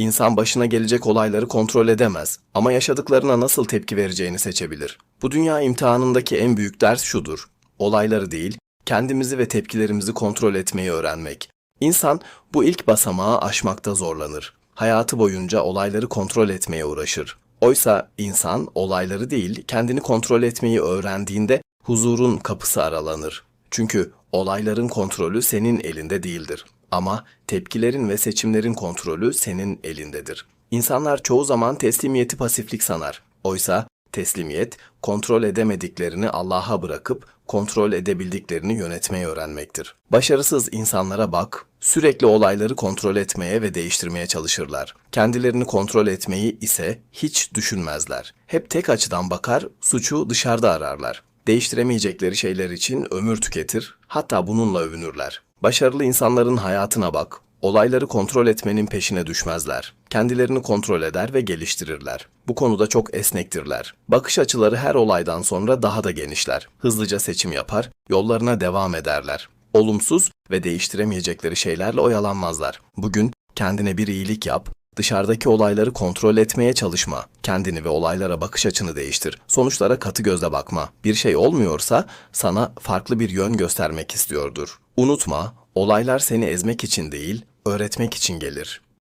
İnsan başına gelecek olayları kontrol edemez ama yaşadıklarına nasıl tepki vereceğini seçebilir. Bu dünya imtihanındaki en büyük ders şudur. Olayları değil, kendimizi ve tepkilerimizi kontrol etmeyi öğrenmek. İnsan bu ilk basamağı aşmakta zorlanır. Hayatı boyunca olayları kontrol etmeye uğraşır. Oysa insan olayları değil, kendini kontrol etmeyi öğrendiğinde huzurun kapısı aralanır. Çünkü olayların kontrolü senin elinde değildir. Ama tepkilerin ve seçimlerin kontrolü senin elindedir. İnsanlar çoğu zaman teslimiyeti pasiflik sanar. Oysa teslimiyet, kontrol edemediklerini Allah'a bırakıp kontrol edebildiklerini yönetmeyi öğrenmektir. Başarısız insanlara bak, sürekli olayları kontrol etmeye ve değiştirmeye çalışırlar. Kendilerini kontrol etmeyi ise hiç düşünmezler. Hep tek açıdan bakar, suçu dışarıda ararlar. Değiştiremeyecekleri şeyler için ömür tüketir, hatta bununla övünürler. Başarılı insanların hayatına bak. Olayları kontrol etmenin peşine düşmezler. Kendilerini kontrol eder ve geliştirirler. Bu konuda çok esnektirler. Bakış açıları her olaydan sonra daha da genişler. Hızlıca seçim yapar, yollarına devam ederler. Olumsuz ve değiştiremeyecekleri şeylerle oyalanmazlar. Bugün kendine bir iyilik yap, Dışarıdaki olayları kontrol etmeye çalışma. Kendini ve olaylara bakış açını değiştir. Sonuçlara katı gözle bakma. Bir şey olmuyorsa sana farklı bir yön göstermek istiyordur. Unutma, olaylar seni ezmek için değil, öğretmek için gelir.